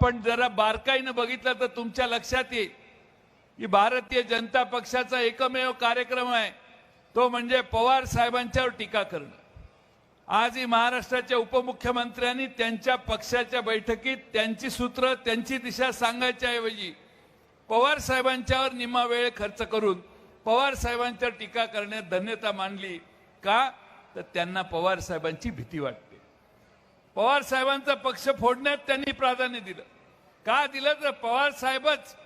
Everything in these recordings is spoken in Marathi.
आपण जरा बारकाईनं बघितलं तर तुमच्या लक्षात येईल की भारतीय जनता पक्षाचा एकमेव कार्यक्रम आहे तो म्हणजे पवार साहेबांच्यावर टीका करणं. आजही महाराष्ट्राच्या उपमुख्यमंत्र्यांनी त्यांच्या पक्षाच्या बैठकीत त्यांची सूत्र त्यांची दिशा सांगायच्याऐवजी पवार साहेबांच्यावर निम्मा वेळ खर्च करून पवार साहेबांच्यावर टीका करण्यात धन्यता मानली का? तर त्यांना पवार साहेबांची भीती वाटते. पवार साहेबांचा पक्ष फोडण्यात त्यांनी प्राधान्य दिलं. का दिलं तर पवार साहेबच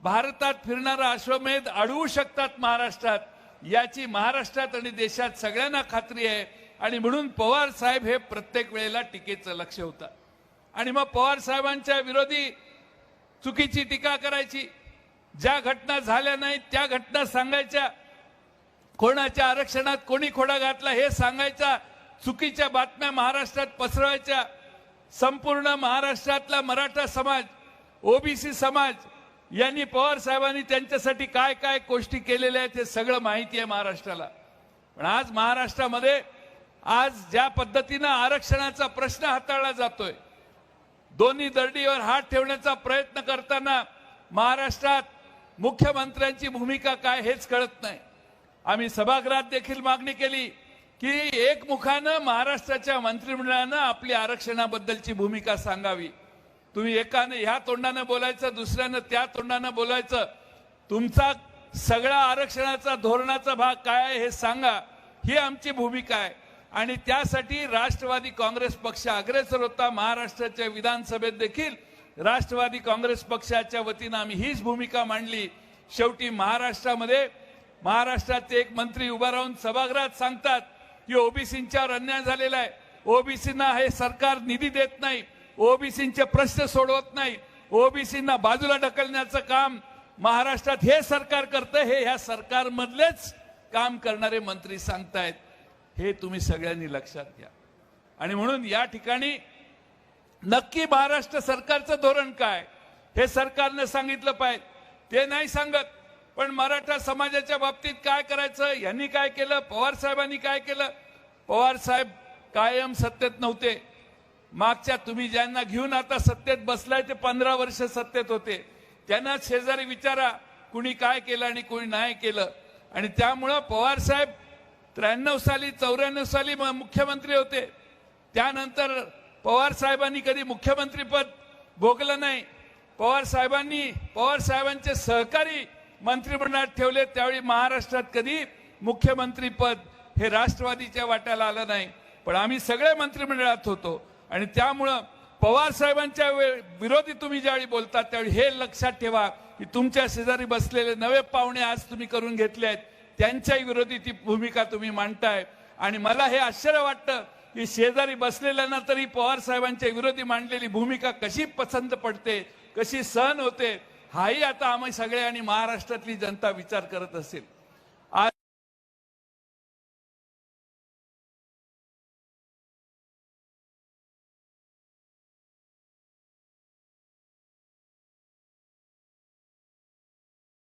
भारतात फिरणारा अश्वमेध अडवू शकतात महाराष्ट्रात याची महाराष्ट्रात आणि देशात सगळ्यांना खात्री आहे. आणि म्हणून पवार साहेब हे प्रत्येक वेळेला टीकेचं लक्ष होतं. आणि मग पवार साहेबांच्या विरोधी चुकीची टीका करायची. ज्या घटना झाल्या नाहीत त्या घटना सांगायच्या. कोणाच्या आरक्षणात कोणी खोडा घातला हे सांगायचा. चुकीच्या बातम्या महाराष्ट्रात पसरवायच्या संपूर्ण महाराष्ट्रातला मराठा समाज ओबीसी समाज यांनी पवार साहेबांनी त्यांच्यासाठी काय काय गोष्टी केलेल्या आहेत हे सगळं माहिती आहे महाराष्ट्राला. पण आज महाराष्ट्रामध्ये आज ज्या पद्धतीनं आरक्षणाचा प्रश्न हाताळला जातोय दोन्ही दर्डीवर हात ठेवण्याचा प्रयत्न करताना महाराष्ट्रात मुख्यमंत्र्यांची भूमिका काय हेच कळत नाही. आम्ही सभागृहात देखील मागणी केली की एकमुखानं महाराष्ट्राच्या मंत्रिमंडळानं आपली आरक्षणाबद्दलची भूमिका सांगावी. तुम्ही एकानं ह्या तोंडानं बोलायचं दुसऱ्यानं त्या तोंडानं बोलायचं. तुमचा सगळा आरक्षणाचा धोरणाचा भाग काय आहे हे सांगा. ही आमची भूमिका आहे. आणि त्यासाठी राष्ट्रवादी काँग्रेस पक्ष अग्रेसर होता. महाराष्ट्राच्या विधानसभेत देखील राष्ट्रवादी काँग्रेस पक्षाच्या वतीनं आम्ही हीच भूमिका मांडली. शेवटी महाराष्ट्रामध्ये महाराष्ट्राचे एक मंत्री उभा राहून सभागृहात सांगतात की ओबीसींच्यावर अन्याय झालेला आहे. ओबीसींना हे सरकार निधी देत नाही. ओबीसींचे प्रश्न सोडवत नाही. ओबीसींना बाजूला ढकलण्याचं काम महाराष्ट्रात हे सरकार करतं हे ह्या सरकारमधलेच काम करणारे मंत्री सांगतायत. हे तुम्ही सगळ्यांनी लक्षात घ्या. आणि म्हणून या ठिकाणी नक्की महाराष्ट्र सरकारचं धोरण काय? हे सरकारनं सांगितलं पाहिजे. ते नाही सांगत. पण मराठा समाजाच्या बाबतीत काय करायचं? यांनी काय केलं? पवार साहेबांनी काय केलं? पवार साहेब कायम सत्तेत नव्हते. मागच्या तुम्ही ज्यांना घेऊन आता सत्तेत बसलाय ते पंधरा वर्ष सत्तेत होते. त्यांना शेजारी विचारा कुणी काय केलं आणि कुणी नाही केलं. आणि त्यामुळं पवार साहेब त्र्याण्णव साली चौऱ्याण्णव साली म- मुख्यमंत्री होते. त्यानंतर पवार साहेबांनी कधी मुख्यमंत्रीपद भोगलं नाही. पवार साहेबांनी पवार साहेबांचे सहकारी मंत्रिमंडळात ठेवले त्यावेळी महाराष्ट्रात कधी मुख्यमंत्री पद हे राष्ट्रवादीच्या वाट्याला आलं नाही. पण आम्ही सगळे मंत्रिमंडळात होतो. आणि त्यामुळं पवार साहेबांच्या वे- विरोधी तुम्ही ज्यावेळी बोलता त्यावेळी हे लक्षात ठेवा की तुमच्या शेजारी बसलेले नवे पाहुणे आज तुम्ही करून घेतले आहेत. त्यांच्याही विरोधी ती भूमिका तुम्ही मांडताय. आणि मला हे आश्चर्य वाटतं की शेजारी बसलेल्यांना तरी पवार साहेबांच्या विरोधी मांडलेली भूमिका कशी पसंत पडते कशी सहन होते हाही आता आम्ही सगळे आणि महाराष्ट्रातली जनता विचार करत असेल.